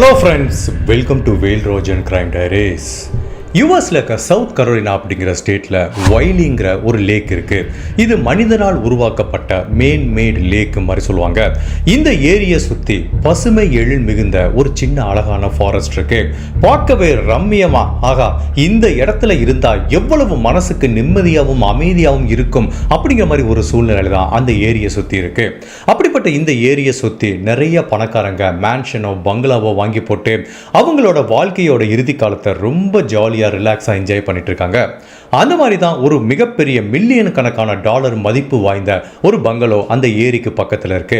Hello friends welcome to Vel Rojan crime diaries யூஎஸில் இருக்க South Carolina அப்படிங்கிற ஸ்டேட்டில் வைலிங்கிற ஒரு லேக் இருக்குது இது மனிதனால் உருவாக்கப்பட்ட மேன் மேட் லேக் மாதிரி சொல்லுவாங்க. இந்த ஏரியை சுற்றி பசுமை எழில் மிகுந்த ஒரு சின்ன அழகான ஃபாரஸ்ட் இருக்கு. பார்க்கவே ரம்மியமா. ஆகா இந்த இடத்துல இருந்தால் எவ்வளவு மனசுக்கு நிம்மதியாகவும் அமைதியாகவும் இருக்கும் அப்படிங்கிற மாதிரி ஒரு சூழ்நிலை தான் அந்த ஏரியை சுற்றி இருக்கு. அப்படிப்பட்ட இந்த ஏரியை சுற்றி நிறைய பணக்காரங்க மேன்ஷனோ பங்களாவோ வாங்கி போட்டு அவங்களோட வாழ்க்கையோட இறுதி காலத்தை ரொம்ப ஜாலியாக ரிலாக்ஸாக என்ஜாய் பண்ணிட்டு இருக்காங்க. அந்த மாதிரி தான் ஒரு மிகப்பெரிய மில்லியன் கணக்கான டாலர் மதிப்பு வாய்ந்த ஒரு பங்களோ அந்த ஏரிக்கு பக்கத்தில் இருக்கு.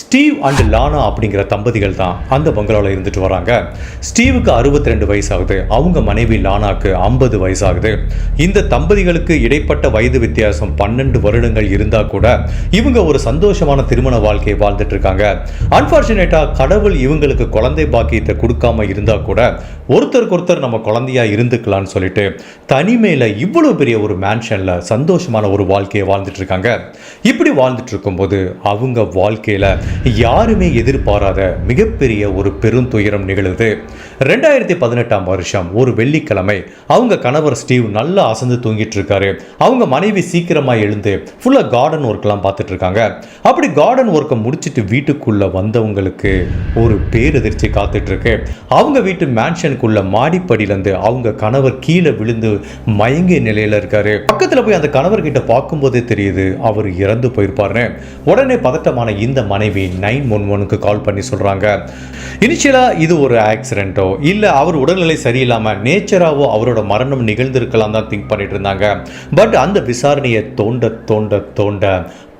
ஸ்டீவ் அண்ட் லானா அப்படிங்கிற தம்பதிகள் தான் அந்த பங்களாவில் இருந்துட்டு வராங்க. ஸ்டீவுக்கு அறுபத்தி ரெண்டு வயசாகுது. அவங்க மனைவி லானாக்கு ஐம்பது வயசாகுது. இந்த தம்பதிகளுக்கு இடைப்பட்ட வயது வித்தியாசம் பன்னெண்டு வருடங்கள் இருந்தா கூட இவங்க ஒரு சந்தோஷமான திருமண வாழ்க்கையை வாழ்ந்துட்டு இருக்காங்க. அன்பார்ச்சுனேட்டா கடவுள் இவங்களுக்கு குழந்தை பாக்கியத்தை கொடுக்காம இருந்தா கூட ஒருத்தருக்கு ஒருத்தர் நம்ம குழந்தையா இருந்துக்கலாம்னு சொல்லிட்டு தனிமையில இவ்வளவு பெரிய ஒரு மேன்ஷன்ல சந்தோஷமான ஒரு வாழ்க்கையை வாழ்ந்துட்டு இருக்காங்க இப்படி வாழ்ந்துட்டு இருக்கும்போது அவங்க வாழ்க்கையில் யாருமே எதிர்பாராத மிகப்பெரிய ஒரு பெருந்துயரம் நிகழுது. ரெண்டாயிரத்தி பதினெட்டாம் வருஷம் ஒரு வெள்ளிக்கிழமை அவங்க கணவர் ஸ்டீவ் நல்லா அசந்து தூங்கிட்டு இருக்காரு அவங்க மனைவி சீக்கிரமா எழுந்து ஃபுல்லா கார்டன் ஒர்க்லாம் பார்த்துட்டு இருக்காங்க அப்படி கார்டன் ஒர்க்கை முடிச்சிட்டு வீட்டுக்குள்ள வந்தவங்களுக்கு ஒரு பேரதிர்ச்சி காத்துட்டு இருக்கு அவங்க வீட்டு மேன்ஷனுக்குள்ள மாடிப்படியிலேருந்து அவங்க கணவர் கீழே விழுந்து மயங்கி மயங்கிய நிலையில இருக்காரு. பக்கத்துல போய் அந்த கணவர் கிட்ட பார்க்கும்போதே தெரியுது அவர் இறந்து போயிருப்பாருன்னு. உடனே பதட்டமான இந்த மனைவி நைன் ஒன் ஒனுக்கு கால் பண்ணி சொல்றாங்க. இனிஷியலா இது ஒரு ஆக்சிடென்ட்டோ இல்ல அவர் உடல்நிலை சரியில்லாம நேச்சராவோ அவரோட மரணம் நிகழ்ந்திருக்கலாம் தான் திங்க் பண்ணிட்டு இருந்தாங்க. பட் அந்த விசாரணையை தோண்ட தோண்ட தோண்ட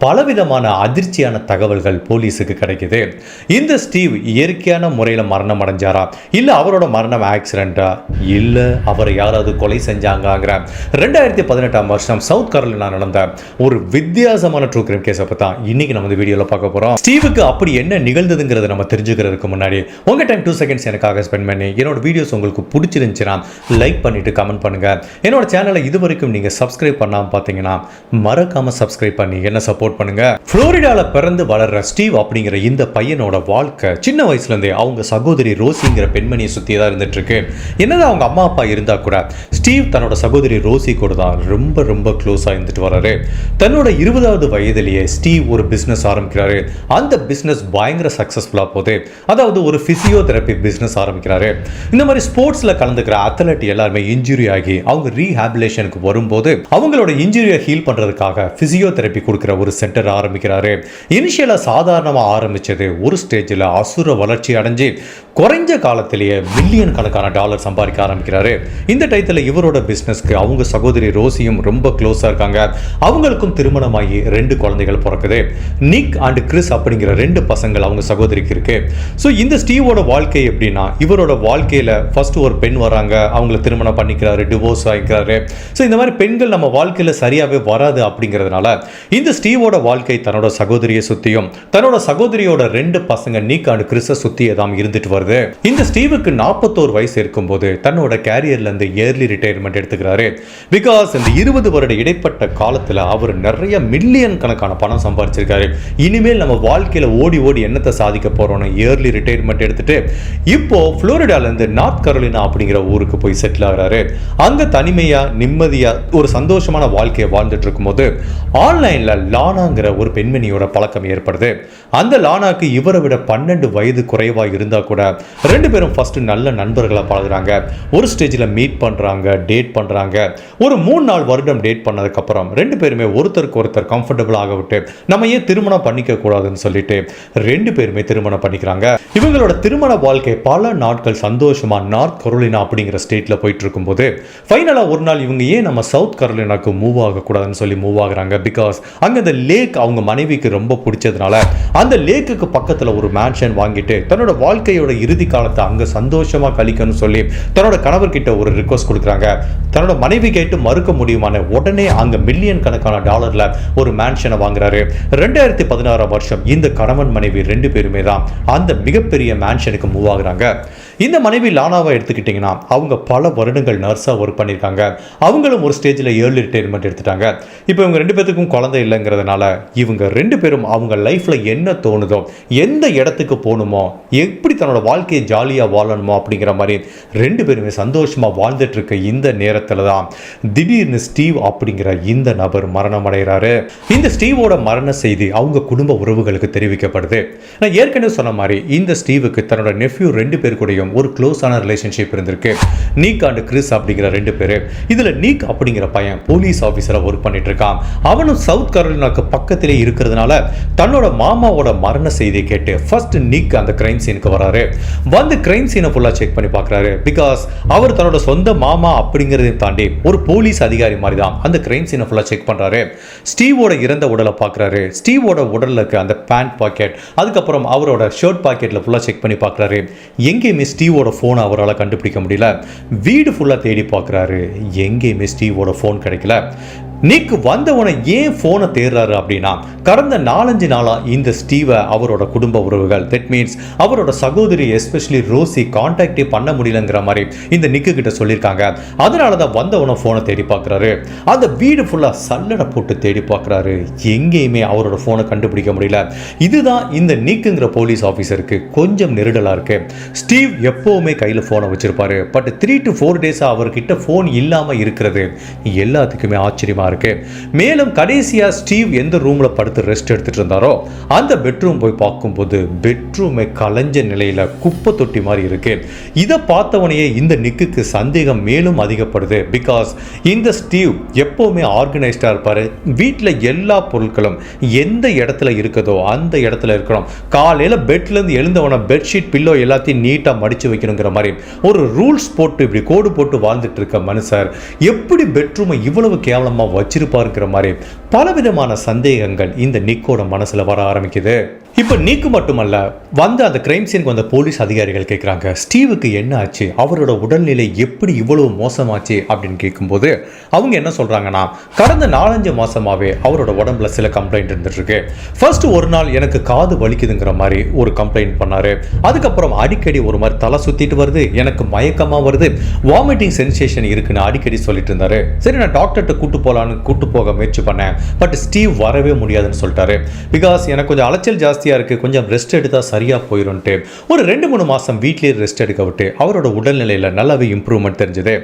பலவிதமான அதிர்ச்சியான தகவல்கள் போலீஸுக்கு கிடைக்குது. இந்த ஸ்டீவ் இயற்கையான முறையில் மரணம் அடைஞ்சாரா? இல்லை அவரோட மரணம் ஆக்சிடென்ட்டா இல்லை அவரை யாராவது கொலை செஞ்சாங்கிற ரெண்டாயிரத்தி பதினெட்டாம் வருஷம் சவுத் கரோலினா நடந்த ஒரு வித்தியாசமான ட்ரூ கிரைம் கேஸை பற்றி தான் இன்னைக்கு நம்ம இந்த வீடியோவில் பார்க்க போகிறோம் ஸ்டீவுக்கு அப்படி என்ன நிகழ்ந்ததுங்கிறத நம்ம தெரிஞ்சுக்கிறதுக்கு முன்னாடி உங்கள் டைம் டூ செகண்ட்ஸ் எனக்காக ஸ்பெண்ட் பண்ணி என்னோட வீடியோஸ் உங்களுக்கு பிடிச்சிருந்துச்சுன்னா லைக் பண்ணிட்டு கமெண்ட் பண்ணுங்க. என்னோட சேனலை இது வரைக்கும் நீங்கள் சப்ஸ்கிரைப் பண்ணாமல் பார்த்தீங்கன்னா மறக்காமல் சப்ஸ்கிரைப் பண்ணி என்ன சப்போர்ட் சப்போர்ட் பண்ணுங்க. புளோரிடால பிறந்து வளர்ற ஸ்டீவ் அப்படிங்கிற இந்த பையனோட வாழ்க்கை சின்ன வயசுல இருந்தே அவங்க சகோதரி ரோசிங்கிற பெண்மணியை சுத்தி தான் இருந்துட்டு இருக்கு என்னதான் அவங்க அம்மா அப்பா இருந்தா கூட ஸ்டீவ் தன்னோட சகோதரி ரோசி கூட தான் ரொம்ப ரொம்ப க்ளோஸா இருந்துட்டு வர்றாரு தன்னோட இருபதாவது வயதிலேயே ஸ்டீவ் ஒரு பிசினஸ் ஆரம்பிக்கிறாரு. அந்த பிசினஸ் பயங்கர சக்சஸ்ஃபுல்லா போகுது. அதாவது ஒரு பிசியோதெரப்பி பிசினஸ் ஆரம்பிக்கிறாரு. இந்த மாதிரி ஸ்போர்ட்ஸ்ல கலந்துக்கிற அத்லட் எல்லாருமே இன்ஜுரி ஆகி அவங்க ரீஹாபிலேஷனுக்கு வரும்போது அவங்களோட இன்ஜுரியை ஹீல் பண்றதுக்காக பிசியோதெரப்பி கொடுக்குற ஒரு சென்டர் ஆரம்பிக்கிறாரு. இனிஷியலாக சாதாரணமாக ஆரம்பித்தது ஒரு ஸ்டேஜில் அசுர வளர்ச்சி அடைஞ்சு குறைஞ்ச காலத்திலேயே மில்லியன் கணக்கான டாலர் சம்பாதிக்க ஆரம்பிக்கிறாரு. இந்த டயத்தில் இவரோட பிஸ்னஸ்க்கு அவங்க சகோதரி ரோசியும் ரொம்ப க்ளோஸாக இருக்காங்க. அவங்களுக்கும் திருமணமாகி ரெண்டு குழந்தைகள் பிறக்குது. நிக் அண்ட் கிறிஸ் அப்படிங்கிற ரெண்டு பசங்கள் அவங்க சகோதரிக்கு இருக்கு. ஸோ இந்த ஸ்டீவோட வாழ்க்கை எப்படின்னா இவரோட வாழ்க்கையில் ஃபர்ஸ்ட் ஒரு பெண் வராங்க. அவங்கள திருமணம் பண்ணிக்கிறாரு டிவோர்ஸ் ஆகிக்கிறாரு ஸோ இந்த மாதிரி பெண்கள் நம்ம வாழ்க்கையில் சரியாகவே வராது அப்படிங்கிறதுனால இந்த ஸ்டீவோட வாழ்க்கை தன்னோட சகோதரியை சுத்தியும் தன்னோட சகோதரியோட ரெண்டு பசங்க நீக் அண்ட் கிறிஸை சுற்றியே தான் இருந்துட்டு வருது. இந்த ஸ்டீவுக்கு நாற்பத்தோரு வயசு இருக்கும்போது தன்னோட கேரியர்ல இருந்து இயர்லி ரிட்டையர்மெண்ட் எடுத்துக்கிறாரு. பிகாஸ் இந்த இருபது வருட இடைப்பட்ட காலத்துல அவர் நிறைய மில்லியன் கணக்கான பணம் சம்பாதிச்சிருக்காரு இனிமேல் நம்ம வாழ்க்கையில ஓடி ஓடி என்னத்தை சாதிக்க போறோம்னு இயர்லி ரிட்டையர்மெண்ட் எடுத்துட்டு இப்போ புளோரிடால இருந்து நார்த் கரோலினா அப்படிங்கிற ஊருக்கு போய் செட்டில் ஆகிறாரு. அங்க தனிமையா நிம்மதியா ஒரு சந்தோஷமான வாழ்க்கையை வாழ்ந்துட்டு இருக்கும்போது ஆன்லைன்ல லான லானாங்கிற ஒரு பெண்மணியோட பழக்கம் ஏற்படுது. அந்த லானாக்கு இவரை விட பன்னெண்டு வயது குறைவா இருந்தா கூட ரெண்டு பேரும் ஃபர்ஸ்ட் நல்ல நண்பர்களை பழகுறாங்க. ஒரு ஸ்டேஜில் மீட் பண்றாங்க டேட் பண்றாங்க. ஒரு மூணு நாள் வருடம் டேட் பண்ணதுக்கு அப்புறம் ரெண்டு பேருமே ஒருத்தருக்கு ஒருத்தர் கம்ஃபர்டபுள் ஆக விட்டு நம்ம ஏன் திருமணம் பண்ணிக்க கூடாதுன்னு சொல்லிட்டு ரெண்டு பேருமே திருமணம் பண்ணிக்கிறாங்க. இவங்களோட திருமண வாழ்க்கை பல நாட்கள் சந்தோஷமா நார்த் கரோலினா அப்படிங்கிற ஸ்டேட்ல போயிட்டு இருக்கும்போது ஃபைனலாக ஒரு நாள் இவங்க ஏன் நம்ம சவுத் கரோலினாக்கு மூவ் ஆகக்கூடாதுன்னு சொல்லி மூவ் ஆகுறாங்க பிகாஸ் அங்க இந்த லேக் அவங்க மனைவிக்கு ரொம்ப பிடிச்சதுனால அந்த லேக்குக்கு பக்கத்தில் ஒரு மேன்ஷன் வாங்கிட்டு தன்னோட வாழ்க்கையோட இறுதி காலத்தை அங்கே சந்தோஷமாக கழிக்கணும்னு சொல்லி தன்னோட கணவர்கிட்ட ஒரு ரிக்வஸ்ட் கொடுக்குறாங்க. தன்னோட மனைவி கேட்டு மறுக்க முடியுமான உடனே அங்கே மில்லியன் கணக்கான டாலரில் ஒரு மேன்ஷனை வாங்குறாரு. ரெண்டாயிரத்தி பதினாறாம் வருஷம் இந்த கணவன் மனைவி ரெண்டு பேருமே தான் அந்த மிகப்பெரிய மேன்ஷனுக்கு மூவ் ஆகுறாங்க. இந்த மனைவி லானாவை எடுத்துக்கிட்டிங்கன்னா அவங்க பல வருடங்கள் நர்ஸாக ஒர்க் பண்ணியிருக்காங்க. அவங்களும் ஒரு ஸ்டேஜில் ஏர்லி ரிட்டைர்மெண்ட் எடுத்துட்டாங்க. இப்போ இவங்க ரெண்டு பேத்துக்கும் குழந்தை இல்லைங்கிறதுனால இவங்க ரெண்டு பேரும் அவங்க லைஃப்பில் என்ன தோணுதோ எந்த இடத்துக்கு போகணுமோ எப்படி தன்னோட வாழ்க்கையை ஜாலியாக வாழணுமோ அப்படிங்கிற மாதிரி ரெண்டு பேருமே சந்தோஷமாக வாழ்ந்துட்டுருக்க இந்த நேரத்தில் தான் திடீர்னு ஸ்டீவ் அப்படிங்கிற இந்த நபர் மரணம் அடைகிறாரு. இந்த ஸ்டீவோட மரண செய்தி அவங்க குடும்ப உறவுகளுக்கு தெரிவிக்கப்படுது. நான் ஏற்கனவே சொன்ன மாதிரி இந்த ஸ்டீவுக்கு தன்னோட நெஃப்யூ ரெண்டு பேர் கூடயும் ஒரு க்ளோஸான ரிலேஷன்ஷிப் இருந்திருக்கு. நீக் அண்ட் கிறிஸ் அப்படிங்கிற ரெண்டு பேர். இதில் நீக் அப்படிங்கிற பையன் போலீஸ் ஆஃபீஸராக ஒர்க் பண்ணிட்டு இருக்கான். அவனும் சவுத் கரோலினாக்கு பக்கத்திலே இருக்கிறதுனால தன்னோட மாமாவோட மரண செய்தியை கேட்டு ஃபர்ஸ்ட் நீக் அந்த கிரைம் சீனுக்கு வராரு. வந்து கிரைம் சீனை ஃபுல்லாக செக் பண்ணி பார்க்குறாரு பிகாஸ் அவர் தன்னோட சொந்த மாமா அப்படிங்கிறதையும் தாண்டி ஒரு போலீஸ் அதிகாரி மாதிரி தான் அந்த கிரைம் சீனை ஃபுல்லாக செக் பண்ணுறாரு ஸ்டீவோட இறந்த உடலை பார்க்குறாரு ஸ்டீவோட உடலில் இருக்க அந்த பேண்ட் பாக்கெட் அதுக்கப்புறம் அவரோட ஷர்ட் பாக்கெட்டில் ஃபுல்லாக செக் பண்ணி பார்க்கறாரு எங்கேயுமே ஸ்டீவோட ஃபோனை அவரால் கண்டுபிடிக்க முடியல. வீடு ஃபுல்லாக தேடி பார்க்குறாரு. எங்கேயுமே ஸ்டீவோட ஃபோன் கிடைக்கல. நிக் வந்தவனை ஏன் ஃபோனை தேடுறாரு அப்படின்னா கடந்த நாலஞ்சு நாளாக இந்த ஸ்டீவை அவரோட குடும்ப உறவுகள். தட் மீன்ஸ் அவரோட சகோதரி எஸ்பெஷலி ரோசி கான்டாக்டே பண்ண முடியலங்கிற மாதிரி இந்த நிக்கு கிட்ட சொல்லியிருக்காங்க. அதனால தான் வந்தவனை ஃபோனை தேடி பார்க்குறாரு. அந்த வீடு ஃபுல்லாக சல்லடை போட்டு தேடி பார்க்குறாரு. எங்கேயுமே அவரோட ஃபோனை கண்டுபிடிக்க முடியல. இதுதான் இந்த நிக்குங்கிற போலீஸ் ஆஃபீஸருக்கு கொஞ்சம் நெருடலாக இருக்குது ஸ்டீவ் எப்போவுமே கையில் ஃபோனை வச்சுருப்பாரு. பட் த்ரீ டு ஃபோர் டேஸாக அவர்கிட்ட ஃபோன் இல்லாமல் இருக்கிறது எல்லாத்துக்குமே ஆச்சரியமாக ஆச்சரியமா இருக்கு. மேலும் கடைசியா ஸ்டீவ் எந்த ரூம்ல படுத்து ரெஸ்ட் எடுத்துட்டு இருந்தாரோ அந்த பெட்ரூம் போய் பார்க்கும்போது பெட்ரூமை கலைஞ்ச நிலையில குப்பை தொட்டி மாதிரி இருக்கு. இதை பார்த்தவனையே இந்த நிக்குக்கு சந்தேகம் மேலும் அதிகப்படுது. பிகாஸ் இந்த ஸ்டீவ் எப்பவுமே ஆர்கனைஸ்டாக இருப்பார். வீட்டில் எல்லா பொருட்களும் எந்த இடத்துல இருக்குதோ அந்த இடத்துல இருக்கணும். காலையில பெட்ல இருந்து எழுந்தவன பெட்ஷீட் பில்லோ எல்லாத்தையும் நீட்டா மடிச்சு வைக்கணுங்கிற மாதிரி ஒரு ரூல்ஸ் போட்டு இப்படி கோடு போட்டு வாழ்ந்துட்டு இருக்க மனுஷர். எப்படி பெட்ரூமை இவ்வளவு கேவலமாக வச்சிருப்பாருங்கிற மாதிரி பலவிதமான சந்தேகங்கள் இந்த நிக்கோட மனசுல வர ஆரம்பிக்குது. இப்போ நீக்கு மட்டுமல்ல வந்து அந்த கிரைம் சீனுக்கு வந்த போலீஸ் அதிகாரிகள் கேட்குறாங்க ஸ்டீவுக்கு என்ன ஆச்சு? அவரோட உடல்நிலை எப்படி இவ்வளவு மோசமாச்சு? அப்படின்னு கேட்கும்போது அவங்க என்ன சொல்கிறாங்கன்னா கடந்த நாலஞ்சு மாதமாகவே அவரோட உடம்புல சில கம்ப்ளைண்ட் இருந்துட்டுருக்கு. ஃபர்ஸ்ட் ஒரு நாள் எனக்கு காது வலிக்குதுங்கிற மாதிரி ஒரு கம்ப்ளைண்ட் பண்ணார். அதுக்கப்புறம் அடிக்கடி ஒரு மாதிரி தலை சுற்றிட்டு வருது எனக்கு மயக்கமாக வருது. வாமிட்டிங் சென்சேஷன் இருக்குன்னு அடிக்கடி சொல்லிட்டு இருந்தாரு. சரி நான் டாக்டர்கிட்ட கூட்டு போகலான்னு கூட்டு போக முயற்சி பண்ணேன். பட் ஸ்டீவ் வரவே முடியாதுன்னு சொல்லிட்டாரு. பிகாஸ் எனக்கு கொஞ்சம் அலைச்சல் ஜாஸ்தி ஜாஸ்தியாக இருக்குது கொஞ்சம் ரெஸ்ட் எடுத்தால் சரியாக போயிரும்ட்டு. ஒரு ரெண்டு மூணு மாதம் வீட்லேயே ரெஸ்ட் எடுக்க விட்டு அவரோட உடல்நிலையில் நல்லாவே இம்ப்ரூவ்மெண்ட் தெரிஞ்சது.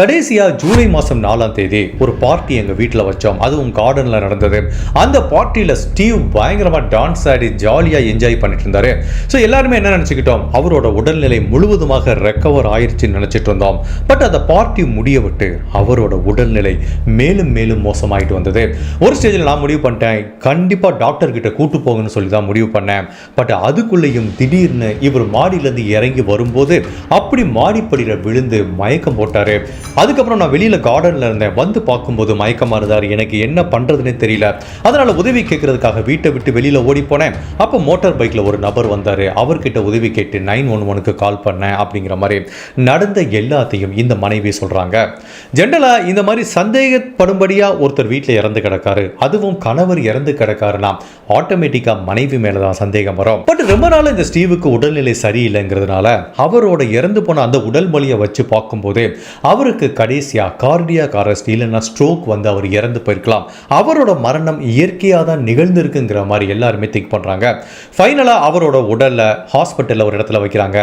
கடைசியா ஜூலை மாசம் நாலாம் தேதி ஒரு பார்ட்டி எங்கள் வீட்டில் வச்சோம். அதுவும் கார்டனில் நடந்தது. அந்த பார்ட்டியில ஸ்டீவ் பயங்கரமா டான்ஸ் ஆடி ஜாலியா என்ஜாய் பண்ணிட்டு இருந்தாரு. ஸோ எல்லாருமே என்ன நினச்சிக்கிட்டோம்? அவரோட உடல்நிலை முழுவதுமாக ரெக்கவர் ஆயிடுச்சுன்னு நினைச்சிட்டு இருந்தோம். பட் அந்த பார்ட்டி முடிய விட்டு அவரோட உடல்நிலை மேலும் மேலும் மோசமாயிட்டு வந்தது. ஒரு ஸ்டேஜில் நான் முடிவு பண்ணிட்டேன். கண்டிப்பாக டாக்டர் கிட்ட கூட்டு போகணும்னு சொல்லி தான் முடிவு பண்ணேன். பட் அதுக்குள்ளேயும் திடீர்னு இவர் மாடியிலேருந்து இறங்கி வரும்போது அப்படி மாடிப்படியில் விழுந்து மயக்கம் போட்டார். அதுக்கப்புறம் நான் வெளியில் கார்டனில் இருந்தேன். வந்து பார்க்கும்போது மயக்கமாக இருந்தார். எனக்கு என்ன பண்ணுறதுனே தெரியல. அதனால் உதவி கேட்குறதுக்காக வீட்டை விட்டு வெளியில் ஓடி போனேன். அப்போ மோட்டார் பைக்கில் ஒரு நபர் வந்தார். அவர்கிட்ட உதவி கேட்டு நைன் ஒன் ஒனுக்கு கால் பண்ணேன் அப்படிங்கிற மாதிரி நடந்த எல்லாத்தையும் இந்த மனைவி சொல்கிறாங்க ஜென்ரலாக இந்த மாதிரி சந்தேகப்படும்படியாக ஒருத்தர் வீட்டில் இறந்து கிடக்காரு. அதுவும் கணவர் இறந்து கிடக்காருனா ஆட்டோமேட்டிக்காக மனைவி மேலே தான் சந்தேகம் வரும். பட் ரொம்ப நாள் இந்த ஸ்டீவுக்கு உடல்நிலை சரியில்லைங்கிறதுனால அவரோட இறந்து போன அந்த உடல் மொழியை வச்சு பார்க்கும்போது அவருக்கு கடைசியாக கார்டியாக் அரெஸ்ட் இல்லைன்னா ஸ்ட்ரோக் வந்து அவர் இறந்து போயிருக்கலாம். அவரோட மரணம் இயற்கையாக தான் நிகழ்ந்திருக்குங்கிற மாதிரி எல்லாருமே திங்க் பண்ணுறாங்க ஃபைனலாக அவரோட உடலில் ஹாஸ்பிட்டலில் ஒரு இடத்துல வைக்கிறாங்க.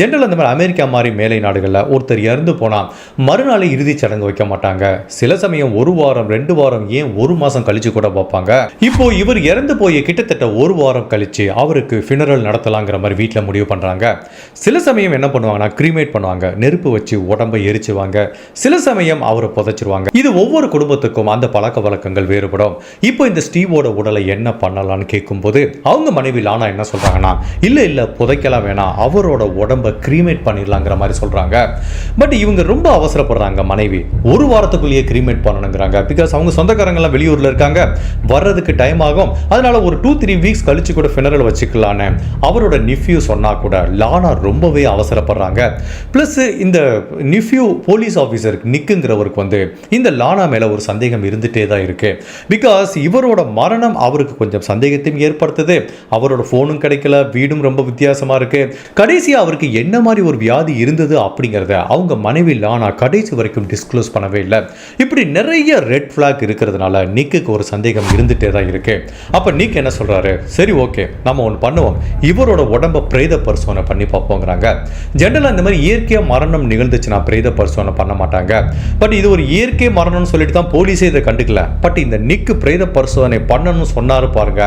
ஜென்ரல் அந்த மாதிரி அமெரிக்கா மாதிரி மேலை நாடுகளில் ஒருத்தர் இறந்து போனால் மறுநாள் இறுதிச் சடங்கு வைக்க மாட்டாங்க. சில சமயம் ஒரு வாரம் ரெண்டு வாரம் ஏன் ஒரு மாதம் கழிச்சு கூட பார்ப்பாங்க. இப்போ இவர் இறந்து போய் கிட்டத்தட்ட ஒரு வாரம் கழிச்சு அவருக்கு ஃபினரல் நடத்தலாங்கிற மாதிரி வீட்டில் முடிவு பண்ணுறாங்க சில சமயம் என்ன பண்ணுவாங்கன்னா கிரீமேட் பண்ணுவாங்க. நெருப்பு வச்சு உடம்பை எரிச்சுவாங்க. சில சமயம் அவரை புதைச்சிருவாங்க. இது ஒவ்வொரு குடும்பத்துக்கும் அந்த பழக்க வழக்கங்கள் வேறுபடும். இப்போ இந்த ஸ்டீவோட உடலை என்ன பண்ணலாம்னு கேட்கும்போது அவங்க மனைவி லானா என்ன சொல்கிறாங்கன்னா இல்லை இல்லை புதைக்கலாம் வேணாம். அவரோட உடம்பை கிரீமேட் பண்ணிடலாங்கிற மாதிரி சொல்றாங்க. பட் இவங்க ரொம்ப அவசரப்படுறாங்க மனைவி. ஒரு வாரத்துக்குள்ளேயே கிரீமேட் பண்ணணுங்கிறாங்க. பிகாஸ் அவங்க சொந்தக்காரங்கெல்லாம் வெளியூர்ல இருக்காங்க. வர்றதுக்கு டைம் ஆகும். அதனால ஒரு டூ த்ரீ வீக்ஸ் கழிச்சு கூட ஃபினரல் வச்சுக்கலான்னு அவரோட நிஃப்யூ சொன்னால் கூட லானா ரொம்பவே அவசரப்படுறாங்க. ப்ளஸ் இந்த நிஃப்யூ போலீஸ் ஆஃபீஸர் நிக்குங்கிறவருக்கு வந்து இந்த லானா மேல ஒரு சந்தேகம் இருந்துகிட்டே தான் இருக்கு. பிகாஸ் இவரோட மரணம் அவருக்கு கொஞ்சம் சந்தேகத்தையும் ஏற்படுத்துது. அவரோட ஃபோனும் கிடைக்கல வீடும் ரொம்ப வித்தியாசமா இருக்கு. கடைசியா அவருக்கு என்ன மாதிரி ஒரு வியாதி இருந்தது அப்படிங்கிறத அவங்க மனைவி லானா கடைசி வரைக்கும் டிஸ்க்ளோஸ் பண்ணவே இல்லை. இப்படி நிறைய ரெட் ஃப்ளாக் இருக்கிறதுனால நிக்குக்கு ஒரு சந்தேகம் இருந்துட்டே தான் இருக்கு. அப்ப நிக் என்ன சொல்றாரு? சரி ஓகே நம்ம ஒன்று பண்ணுவோம். இவரோட உடம்ப பிரேத பரிசோதனை பண்ணி பார்ப்போங்கிறாங்க. ஜென்ரலாக இந்த மாதிரி இயற்கையாக மரணம் நிகழ்ந்துச்சுன்னா பிரேத பரிசோதனை பண்ண மாட்டாங்க. பட் இது ஒரு இயற்கை மரணம்னு சொல்லிட்டு தான் போலீஸே இதை கண்டுக்கல. பட் இந்த நிக்கு பிரேத பரிசோதனை பண்ணணும்னு சொன்னாரு பாருங்க.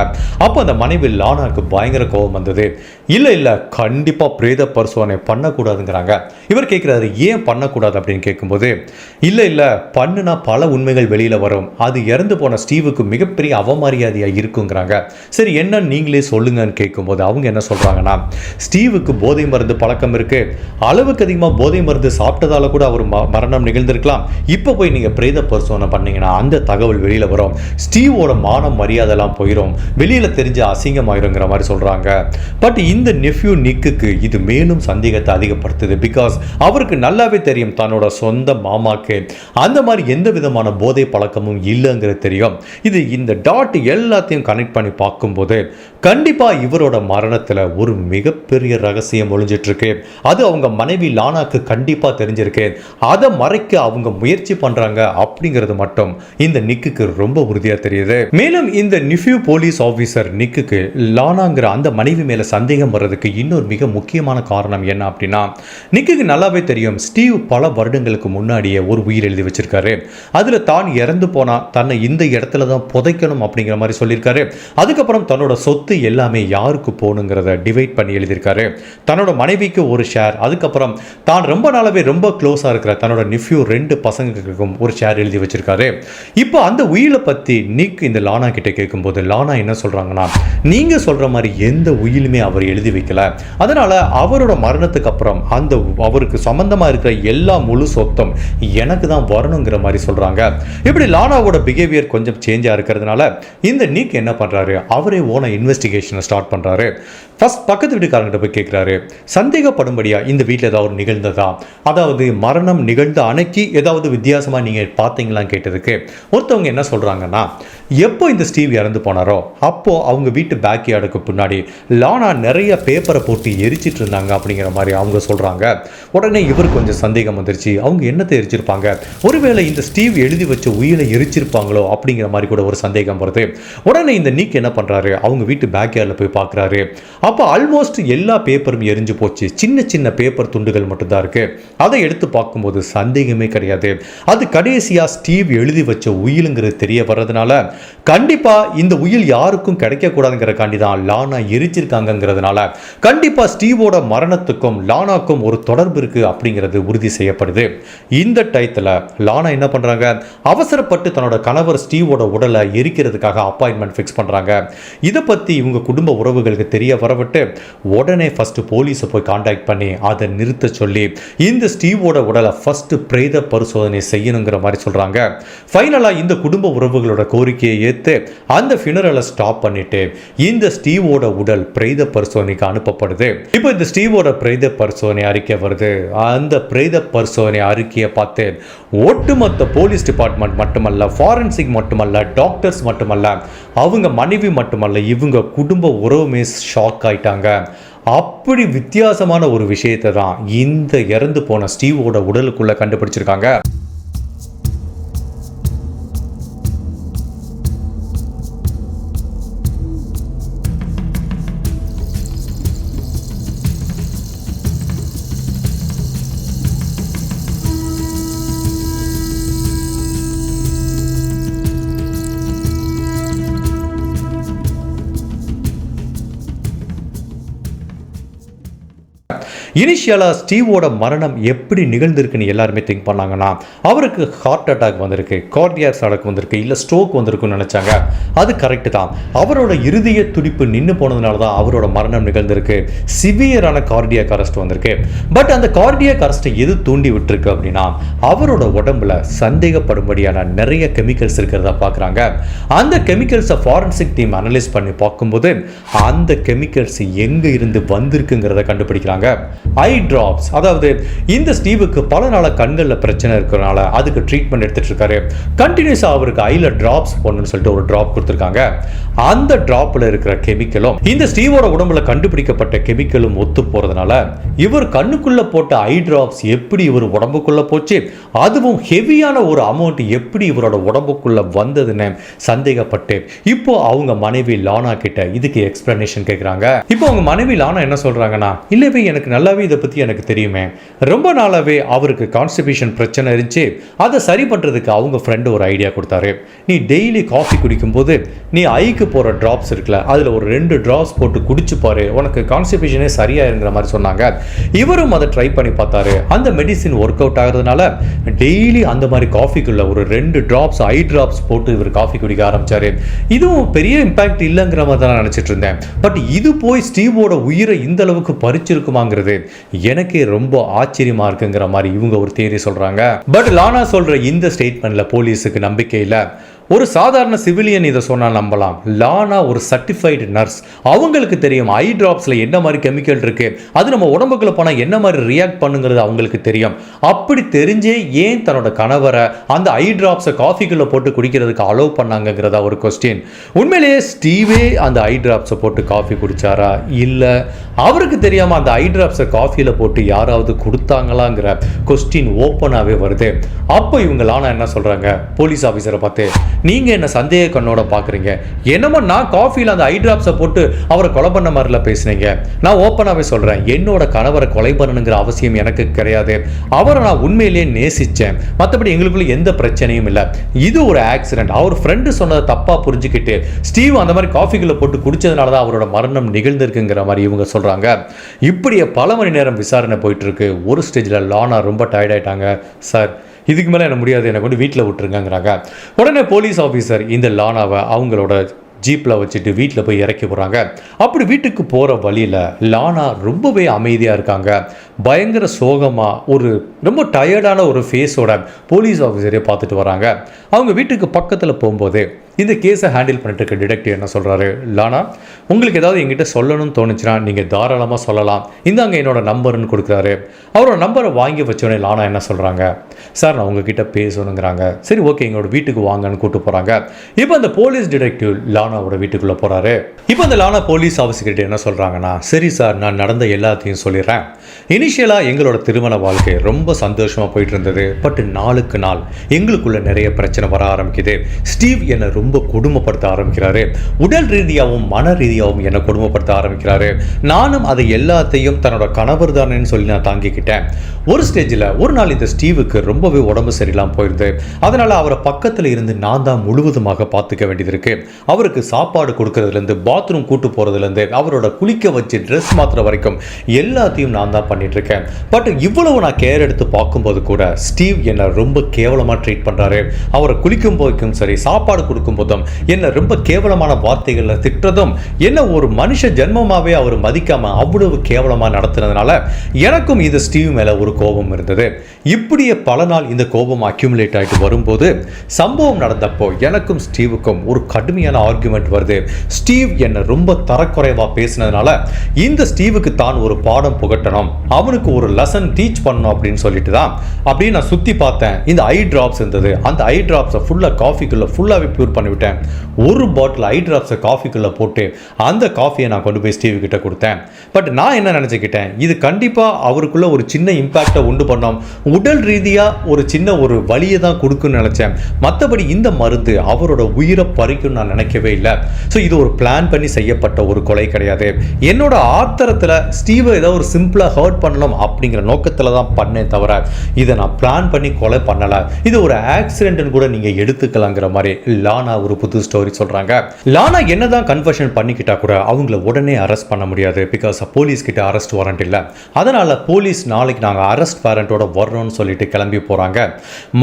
அப்போ அந்த மனைவி லானாக்கு பயங்கர கோபம் வந்தது. இல்லை இல்லை கண்டிப்பாக பிரேத பரிசோதனை பண்ணக்கூடாதுங்கிறாங்க. இவர் கேட்குறாரு ஏன் பண்ணக்கூடாது? அப்படின்னு கேட்கும்போது இல்லை இல்லை பண்ணுனா பல உண்மைகள் வெளியில் வரும். அது இறந்து போன ஸ்டீவுக்கு மிகப்பெரிய அவமரியாதையாக இருக்குங்கிறாங்க. சரி என்ன நீங்களே சொல்லுங்கன்னு கேட்கும்போது அவங்க என்ன சொல்கிறாங்கன்னா ஸ்டீவுக்கு போதை மருந்து பழக்கம் இருக்கு. அளவுக்கு அதிகமாக போதை மருந்து சாப்பிட்டதால கூட அவர் ம- மரணம் நிகழ்ந்திருக்கலாம். இப்போ போய் நீங்கள் பிரேத பரிசோதனை பண்ணீங்கன்னா அந்த தகவல் வெளியில் வரும். ஸ்டீவோட மானம் மரியாதைலாம் போயிடும் வெளியில் தெரிஞ்ச அசிங்கமாயிருங்கிற மாதிரி சொல்கிறாங்க பட் இந்த நெஃப்யூ நிக்குக்கு இது மேலும் சந்தேகத்தை அதிகப்படுத்துது பிகாஸ் அவருக்கு நல்லாவே தெரியும் தன்னோட சொந்த மாமாக்கு. அந்த மாதிரி எந்த விதமான போதை பழக்கமும் இல்லைங்கிறது தெரியும். இது இந்த டாட் எல்லாத்தையும் கனெக்ட் பண்ணி பார்க்கும்போது கண்டிப்பாக இவரோட மரணத்தில் ஒரு மிகப்பெரிய ரகசியம் ஒழிஞ்சிட்ருக்கு அது அவங்க மனைவி லானாக்கு கண்டிப்பாக தெரிஞ்சிருக்கு. அதை மறைக்க அவங்க முயற்சி பண்ணுறாங்க அப்படிங்கிறது மட்டும் இந்த நிக்குக்கு ரொம்ப உறுதியாக தெரியுது. மேலும் இந்த நிஃப்யூ போலீஸ் ஆஃபீஸர் நிக்குக்கு லானாங்கிற அந்த மனைவி மேலே சந்தேகம் வர்றதுக்கு இன்னொரு மிக முக்கியமான காரணம் என்ன அப்படின்னா நிக்குக்கு நல்லாவே தெரியும் ஸ்டீவ் பல வருடங்களுக்கு முன்னாடியே ஒரு உயிர் எழுதி வச்சிருக்காரு. அதில் தான் இறந்து போனா தன்னை இந்த இடத்துல தான் புதைக்கணும் அப்படிங்கிற மாதிரி சொல்லியிருக்காரு. அதுக்கப்புறம் தன்னோட சொத்து எல்லாமே யாருக்கு போகணுங்கிறத டிவைட் பண்ணி எழுதியிருக்காரு. தன்னோட மனைவிக்கு ஒரு ஷேர் அதுக்கப்புறம் தான் ரொம்ப நாளாவே ரொம்ப க்ளோஸாக இருக்கிற தன்னோட நிஃப்யூ ரெண்டு பசங்களுக்கும் ஒரு ஷேர் எழுதி வச்சிருக்காரு. இப்போ அந்த உயிலை பற்றி நிக் இந்த லானா கிட்ட கேட்கும்போது லானா என்ன சொல்றாங்கன்னா நீங்க சொல்ற மாதிரி எந்த உயிலுமே அவர் எழுதி வைக்கல. அதனால அவரோட மரணத்துக்கு அப்புறம் அந்த அவருக்கு சம்பந்தமா இருக்கிற எல்லா முழு சொத்தம் எனக்கு தான் வரணுங்கிற மாதிரி சொல்றாங்க. இப்படி லானாவோட பிஹேவியர் கொஞ்சம் சேஞ்சாக இருக்கிறதுனால இந்த நீக் என்ன பண்றாரு? அவரே ஓன இன்வெஸ்டிகேஷனை ஸ்டார்ட் பண்றாரு. ஃபர்ஸ்ட் பக்கத்து வீட்டுக்காரங்கிட்ட போய் கேட்குறாரு சந்தேகப்படும்படியா இந்த வீட்டில் ஏதாவது நிகழ்ந்ததா? அதாவது மரணம் நிகழ்ந்த அன்னைக்கு ஏதாவது வித்தியாசமா நீங்க பார்த்தீங்களான்னு கேட்டதுக்கு ஒருத்தவங்க என்ன சொல்றாங்கன்னா எப்போ இந்த ஸ்டீவ் இறந்து போனாரோ அப்போ அவங்க வீட்டு பேக் யார்டுக்கு பின்னாடி லானா நிறைய நிறைய பேப்பரை போட்டு எரிச்சிட்டு இருந்தாங்க அப்படிங்கிற மாதிரி அவங்க சொல்கிறாங்க உடனே இவர் கொஞ்சம் சந்தேகம் வந்துருச்சு. அவங்க என்னத்தை எரிச்சிருப்பாங்க? ஒருவேளை இந்த ஸ்டீவ் எழுதி வச்ச உயிரை எரிச்சிருப்பாங்களோ அப்படிங்கிற மாதிரி கூட ஒரு சந்தேகம் வருது. உடனே இந்த நீக் என்ன பண்ணுறாரு அவங்க வீட்டு பேக்யார்டில் போய் பார்க்குறாரு அப்போ ஆல்மோஸ்ட் எல்லா பேப்பரும் எரிஞ்சு போச்சு. சின்ன சின்ன பேப்பர் துண்டுகள் மட்டும்தான் இருக்குது அதை எடுத்து பார்க்கும்போது சந்தேகமே கிடையாது. அது கடைசியாக ஸ்டீவ் எழுதி வச்ச உயிலுங்கிறது தெரிய வர்றதுனால கண்டிப்பாக இந்த உயில் யாருக்கும் கிடைக்கக்கூடாதுங்கிறக்காண்டி தான் லானா எரிச்சிருக்காங்கிறதுனால இருக்கிறதுனால கண்டிப்பா ஸ்டீவோட மரணத்துக்கும் லானாக்கும் ஒரு தொடர்பு இருக்கு அப்படிங்கிறது உறுதி செய்யப்படுது. இந்த டயத்தில் லானா என்ன பண்றாங்க? அவசரப்பட்டு தன்னோட கணவர் ஸ்டீவோட உடலை எரிக்கிறதுக்காக அப்பாயின்மெண்ட் ஃபிக்ஸ் பண்றாங்க. இதை பத்தி இவங்க குடும்ப உறவுகளுக்கு தெரிய வரவிட்டு உடனே ஃபர்ஸ்ட் போலீஸை போய் காண்டாக்ட் பண்ணி அதை நிறுத்த சொல்லி இந்த ஸ்டீவோட உடலை ஃபஸ்ட்டு பிரேத பரிசோதனை செய்யணுங்கிற மாதிரி சொல்றாங்க. ஃபைனலா இந்த குடும்ப உறவுகளோட கோரிக்கையை ஏத்து அந்த ஃபினரலை ஸ்டாப் பண்ணிட்டு இந்த ஸ்டீவோட உடல் பிரேத பரிசோதனை பரிசோதனைக்கு அனுப்பப்படுது. இப்போ இந்த ஸ்டீவோட பிரேத பரிசோதனை அறிக்கை வருது. அந்த பிரேத பரிசோதனை அறிக்கையை பார்த்து ஒட்டுமொத்த போலீஸ் டிபார்ட்மெண்ட் மட்டுமல்ல ஃபாரன்சிக் மட்டுமல்ல டாக்டர்ஸ் மட்டுமல்ல அவங்க மனைவி மட்டுமல்ல இவங்க குடும்ப உறவுமே ஷாக் ஆயிட்டாங்க. அப்படி வித்தியாசமான ஒரு விஷயத்தை தான் இந்த இறந்து போன ஸ்டீவோட உடலுக்குள்ள கண்டுபிடிச்சிருக்காங்க. இனிஷியலாக ஸ்டீவோட மரணம் எப்படி நிகழ்ந்திருக்குன்னு எல்லாருமே திங்க் பண்ணாங்கன்னா அவருக்கு ஹார்ட் அட்டாக் வந்திருக்கு கார்டியார் அட்டாக் வந்திருக்கு இல்லை ஸ்ட்ரோக் வந்திருக்குன்னு நினச்சாங்க. அது கரெக்டு தான். அவரோட இருதய துடிப்பு நின்று போனதுனால தான் அவரோட மரணம் நிகழ்ந்திருக்கு. சிவியரான கார்டியாக் அரெஸ்ட் வந்திருக்கு. பட் அந்த கார்டியாக் அரெஸ்ட்டை எது தூண்டி விட்டுருக்கு அப்படின்னா அவரோட உடம்புல சந்தேகப்படும்படியான நிறைய கெமிக்கல்ஸ் இருக்கிறத பார்க்குறாங்க. அந்த கெமிக்கல்ஸை ஃபாரன்சிக் டீம் அனலைஸ் பண்ணி பார்க்கும்போது அந்த கெமிக்கல்ஸ் எங்கே இருந்து வந்திருக்குங்கிறத கண்டுபிடிக்கிறாங்க. ஐ ட்ராப்ஸ் அதாவது இந்த ஸ்டீவுக்கு பல நாள கண்களில் பிரச்சனை இருக்கிறனால அதுக்கு ட்ரீட்மெண்ட் எடுத்துட்டு இருக்காரு கண்டினியூஸாக அவருக்கு ஐயில் ட்ராப்ஸ் ஒன்றுன்னு சொல்லிட்டு ஒரு ட்ராப் கொடுத்துருக்காங்க. அந்த ட்ராப்பில் இருக்கிற கெமிக்கலும் இந்த ஸ்டீவோட உடம்புல கண்டுபிடிக்கப்பட்ட கெமிக்கலும் ஒத்து போகிறதுனால இவர் கண்ணுக்குள்ள போட்ட ஐ டிராப்ஸ் எப்படி இவர் உடம்புக்குள்ள போச்சு அதுவும் ஹெவியான ஒரு அமௌண்ட் எப்படி இவரோட உடம்புக்குள்ள வந்ததுன்னு சந்தேகப்பட்டு இப்போ அவங்க மனைவி லானா கிட்ட இதுக்கு எக்ஸ்பிளனேஷன் கேட்குறாங்க இப்போ அவங்க மனைவி லானா என்ன சொல்றாங்கன்னா இல்லவே எனக்கு நல்லாவே இதை பற்றி எனக்கு தெரியுமே. ரொம்ப நாளாகவே அவருக்கு கான்ஸ்டிபேஷன் பிரச்சனை இருந்துச்சு. அதை சரி பண்ணுறதுக்கு அவங்க ஃப்ரெண்டு ஒரு ஐடியா கொடுத்தாரு. நீ டெய்லி காஃபி குடிக்கும்போது நீ ஐக்கு போகிற ட்ராப்ஸ் இருக்குல்ல அதில் ஒரு ரெண்டு ட்ராப்ஸ் போட்டு குடிச்சுப்பாரு உனக்கு கான்ஸ்டிபேஷனே சரியாயிருங்கிற மாதிரி சொன்னாங்க. இவரும் அதை ட்ரை பண்ணி பார்த்தாரு. அந்த மெடிசின் ஒர்க் அவுட் ஆகிறதுனால டெய்லி அந்த மாதிரி காஃபிக்குள்ள ஒரு ரெண்டு ட்ராப்ஸ் ஐ ட்ராப்ஸ் போட்டு இவர் காஃபி குடிக்க ஆரம்பிச்சாரு. இதுவும் பெரிய இம்பாக்ட் இல்லைங்கிற மாதிரி தான் நினச்சிட்டு இருந்தேன். பட் இது போய் ஸ்டீவோட உயிரை இந்த அளவுக்கு பறிச்சிருக்குமாங்கிறது எனக்கே ரொம்ப ஆச்சரியமா இருக்குங்கிற மாதிரி இவங்க ஒரு தேரி சொல்றாங்க. பட் லானா சொல்ற இந்த ஸ்டேட்மெண்ட்ல போலீஸுக்கு நம்பிக்கை இல்லை. ஒரு சாதாரண சிவிலியன் இதை சொன்னால் நம்பலாம். லானா ஒரு சர்டிஃபைடு நர்ஸ் அவங்களுக்கு தெரியும் ஐ ட்ராப்ஸில் என்ன மாதிரி கெமிக்கல் இருக்குது அது நம்ம உடம்புக்குள்ள போனால் என்ன மாதிரி ரியாக்ட் பண்ணுங்கிறது அவங்களுக்கு தெரியும். அப்படி தெரிஞ்சே ஏன் தன்னோட கணவரை அந்த ஐ ட்ராப்ஸை காஃபிக்குள்ளே போட்டு குடிக்கிறதுக்கு அலோவ் பண்ணாங்கங்கிறதா ஒரு கொஸ்டின் உண்மையிலேயே ஸ்டீவே அந்த ஐ ட்ராப்ஸை போட்டு காஃபி குடித்தாரா இல்லை. அவருக்கு தெரியாமல் அந்த ஐ ட்ராப்ஸை காஃபியில் போட்டு யாராவது கொடுத்தாங்களாங்கிற கொஸ்டின் ஓப்பனாகவே வருது. அப்போ இவங்க லானா என்ன சொல்கிறாங்க போலீஸ் ஆஃபீஸரை பார்த்து நீங்கள் என்ன சந்தேக கண்ணோட பார்க்குறீங்க என்னமோ நான் காஃபியில் அந்த ஐ ட்ராப்ஸை போட்டு அவரை கொலை பண்ண மாதிரில பேசுனீங்க. நான் ஓப்பனாகவே சொல்கிறேன் என்னோட கணவரை கொலை பண்ணணுங்கிற அவசியம் எனக்கு கிடையாது. அவரை நான் உண்மையிலேயே நேசித்தேன் மற்றபடி எங்களுக்குள்ள எந்த பிரச்சனையும் இல்லை. இது ஒரு ஆக்சிடென்ட் அவர் ஃப்ரெண்டு சொன்னதை தப்பாக புரிஞ்சுக்கிட்டு ஸ்டீவ் அந்த மாதிரி காஃபிகளை போட்டு குடித்ததுனால தான் அவரோட மரணம் நிகழ்ந்திருக்குங்கிற மாதிரி இவங்க சொல்கிறாங்க இப்படியே பல மணி நேரம் விசாரணை போயிட்டுருக்கு ஒரு ஸ்டேஜில் லானா ரொம்ப டயர்டாயிட்டாங்க சார் இதுக்கு மேலே என்ன முடியாது என்னை கொண்டு வீட்டில் விட்டுருங்கிறாங்க உடனே போலீஸ் ஆஃபீஸர் இந்த லானாவை அவங்களோட ஜீப்பில் வச்சுட்டு வீட்டில் போய் இறக்கி போகிறாங்க அப்படி வீட்டுக்கு போகிற வழியில் லானா ரொம்பவே அமைதியாக இருக்காங்க. பயங்கர சோகமாக ஒரு ரொம்ப டயர்டான ஒரு ஃபேஸோட போலீஸ் ஆஃபீஸரே பார்த்துட்டு வராங்க. அவங்க வீட்டுக்கு பக்கத்தில் போகும்போதே இந்த கேஸை ஹேண்டில் பண்ணிட்டு இருக்க டிடெக்டிவ் என்ன சொல்கிறாரு லானா உங்களுக்கு ஏதாவது எங்கிட்ட சொல்லணும்னு தோணுச்சுன்னா நீங்கள் தாராளமாக சொல்லலாம். இந்தாங்க என்னோட நம்பர்னு கொடுக்குறாரு. அவரோட நம்பரை வாங்கி வச்சோடனே லானா என்ன சொல்கிறாங்க சார் நான் உங்ககிட்ட பேசணுங்கிறாங்க. சரி ஓகே எங்களோட வீட்டுக்கு வாங்கன்னு கூப்பிட்டு போகிறாங்க இப்போ அந்த போலீஸ் டிடெக்டிவ் லானாவோட வீட்டுக்குள்ளே போகிறாரு இப்போ அந்த லானா போலீஸ் ஆஃபீஸர்கிட்ட என்ன சொல்கிறாங்கன்னா சரி சார் நான் நடந்த எல்லாத்தையும் சொல்லிடுறேன். இனிஷியலாக எங்களோட திருமண வாழ்க்கை ரொம்ப சந்தோஷமாக போயிட்டு இருந்தது பட் நாளுக்கு நாள் எங்களுக்குள்ள நிறைய பிரச்சனை வர ஆரம்பிக்குது. ஸ்டீவ் என்னை ரொம்ப கொடுமைப்படுத்த ஆரம்பிக்கிறாரு. உடல் ரீதியாகவும் மன ரீதியாகவும் என்னை கொடுமைப்படுத்த ஆரம்பிக்கிறாரு. நானும் அதை எல்லாத்தையும் தன்னோட கணவர் தானேன்னு சொல்லி நான் தாங்கிக்கிட்டேன். ஒரு ஸ்டேஜில் ஒரு நாள் இந்த ஸ்டீவுக்கு ரொம்பவே உடம்பு சரியில்லாமல் போயிருது. அதனால அவரை பக்கத்தில் இருந்து நான் தான் முழுவதுமாக பார்த்துக்க வேண்டியது இருக்கு அவருக்கு சாப்பாடு கொடுக்கறதுலேருந்து பாத்ரூம் கூட்டு போகிறதுலேருந்து அவரோட குளிக்க வச்சு ட்ரெஸ் மாத்துற வரைக்கும் எல்லாத்தையும் நான் தான் பண்ணிட்டு இருக்கேன் பட் இவ்வளவு நான் கேர் எடுத்து பார்க்கும்போது கூட ஸ்டீவ் என்னை ரொம்ப கேவலமாக ட்ரீட் பண்ணுறாரு அவரை குளிக்கும் போதும் சரி சாப்பாடு கொடுக்கும் போதும் என்னை ரொம்ப கேவலமான வார்த்தைகளில் திட்டுறதும் என்ன ஒரு மனுஷ ஜென்மமாகவே அவர் மதிக்காமல் அவ்வளவு கேவலமாக நடத்துனதுனால எனக்கும் இது ஸ்டீவ் மேலே ஒரு கோபம் இருந்தது. இப்படியே பல நாள் இந்த கோபம் அக்யூமுலேட் ஆகிட்டு வரும்போது சம்பவம் நடந்தப்போ எனக்கும் ஸ்டீவுக்கும் ஒரு கடுமையான ஆர்குமெண்ட் வருது. ஸ்டீவ் என்னை ரொம்ப தரக்குறைவாக பேசினதுனால இந்த ஸ்டீவுக்கு தான் ஒரு பாடம் புகட்டணும். அவனுக்கு ஒரு லெசன் டீச் பண்ணணும் அப்படின்னு சொல்லிட்டு தான் அப்படியே நான் சுற்றி பார்த்தேன். இந்த ஐ ட்ராப்ஸ் இருந்தது. அந்த ஐ ட்ராப்ஸை ஃபுல்லாக காஃபிக்குள்ளே ஃபுல்லாகவே ப்யூர் பண்ணிவிட்டேன். ஒரு பாட்டில் ஐ ட்ராப்ஸை காஃபிக்குள்ளே போட்டு அந்த காஃபியை நான் கொண்டு போய் ஸ்டீவ் கிட்ட கொடுத்தேன். பட் நான் என்ன நினச்சிக்கிட்டேன்? இது கண்டிப்பாக அவருக்குள்ள ஒரு சின்ன இம்பேக்டை உண்டு பண்ணோம். உடல் ரீதியாக ஒரு சின்ன ஒரு வலியை தான் கொடுக்குன்னு நினச்சேன். மற்றபடி இந்த மருந்து அவரோட உயிரை பறிக்கும்னு நான் நினைக்கவே இல்லை. ஸோ இது ஒரு பிளான் பண்ணி செய்யப்பட்ட ஒரு கொலை கிடையாது. என்னோட ஆத்திரத்தில் ஸ்டீவை ஏதோ ஒரு சிம்பிளாக ஹர்ட் பண்ணணும் அப்படிங்கிற நோக்கத்தில் தான் பண்ணேன் தவிர இதை நான் பிளான் பண்ணி கொலை பண்ணலை. இது ஒரு ஆக்சிடென்ட்னு கூட நீங்கள் எடுத்துக்கலாங்கிற மாதிரி லானா ஒரு புது ஸ்டோரி சொல்கிறாங்க லானா என்னதான் கன்வர்ஷன் பண்ணிக்கிட்டா கூட அவங்கள உடனே அரெஸ்ட் பண்ண முடியாது. பிகாஸ் போலீஸ் கிட்ட அரெஸ்ட் வாரண்ட் இல்லை. அதனால் போலீஸ் நாளைக்கு நாங்கள் அரெஸ்ட் வாரண்டோட வர்றோம்னு சொல்லிட்டு கிளம்பி போகிறாங்க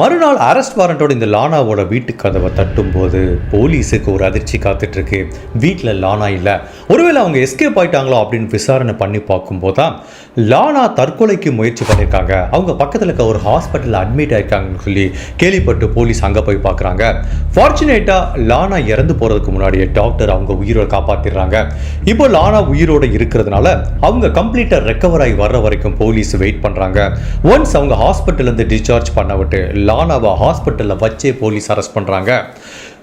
மறுநாள் அரெஸ்ட் வாரண்டோட இந்த லானாவோட வீட்டு கதவை தட்டும்போது போலீஸுக்கு ஒரு அதிர்ச்சி காத்துட்ருக்கு. வீட்டில் லானா இல்லை. ஒருவேளை அவங்க எஸ்கேப் ஆயிட்டாங்களோ அப்படின்னு விசாரணை பண்ணி பார்க்கும்போது தான் லானா தற்கொலைக்கு முயற்சி பண்ணியிருக்காங்க அவங்க பக்கத்தில் இருக்க ஒரு ஹாஸ்பிட்டலில் அட்மிட் ஆயிருக்காங்கன்னு சொல்லி கேள்விப்பட்டு போலீஸ் அங்கே போய் பார்க்குறாங்க. ஃபார்ச்சுனேட்டாக லானா இறந்து போகிறதுக்கு முன்னாடியே டாக்டர் அவங்க உயிரோட காப்பாற்றிடுறாங்க இப்போ லானா உயிரோட இருக்கிறதுனால அவங்க கம்ப்ளீட்டாக ரெக்கவர் ஆகி வர்ற வரைக்கும் போலீஸ் வெயிட் பண்ணுறாங்க ஒன்ஸ் அவங்க ஹாஸ்பிட்டல்லேருந்து டிஸ்சார்ஜ் பண்ண விட்டு லானாவை ஹாஸ்பிட்டலில் வச்சே போலீஸ் அரெஸ்ட் பண்ணுறாங்க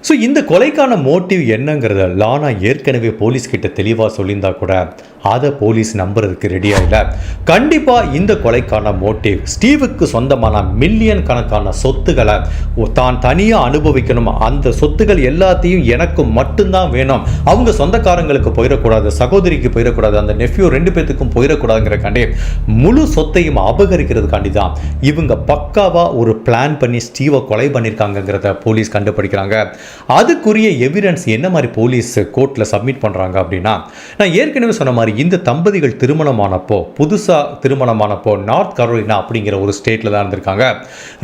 ஸோ இந்த கொலைக்கான மோட்டிவ் என்னங்கிறத லானா ஏற்கனவே போலீஸ்கிட்ட தெளிவாக சொல்லியிருந்தா கூட அதை போலீஸ் நம்புறதுக்கு ரெடியாக இல்லை. கண்டிப்பாக இந்த கொலைக்கான மோட்டிவ் ஸ்டீவுக்கு சொந்தமான மில்லியன் கணக்கான சொத்துக்களை தான் தனியாக அனுபவிக்கணும். அந்த சொத்துக்கள் எல்லாத்தையும் எனக்கு மட்டும்தான் வேணும். அவங்க சொந்தக்காரங்களுக்கு போயிடக்கூடாது சகோதரிக்கு போயிடக்கூடாது அந்த நெஃப்யூ ரெண்டு பேத்துக்கும் போயிடக்கூடாதுங்கிறக்காண்டி முழு சொத்தையும் அபகரிக்கிறதுக்காண்டி தான் இவங்க பக்காவாக ஒரு பிளான் பண்ணி ஸ்டீவை கொலை பண்ணியிருக்காங்கங்கிறத போலீஸ் கண்டுபிடிக்கிறாங்க. அதுக்குரிய எவிடன்ஸ் என்ன மாதிரி போலீஸ் கோர்ட்டில் சப்மிட் பண்ணுறாங்க அப்படின்னா நான் ஏற்கனவே சொன்ன மாதிரி இந்த தம்பதிகள் திருமணமானப்போ புதுசாக திருமணமானப்போ நார்த் கரோலினா அப்படிங்கிற ஒரு ஸ்டேட்டில் தான் இருந்திருக்காங்க.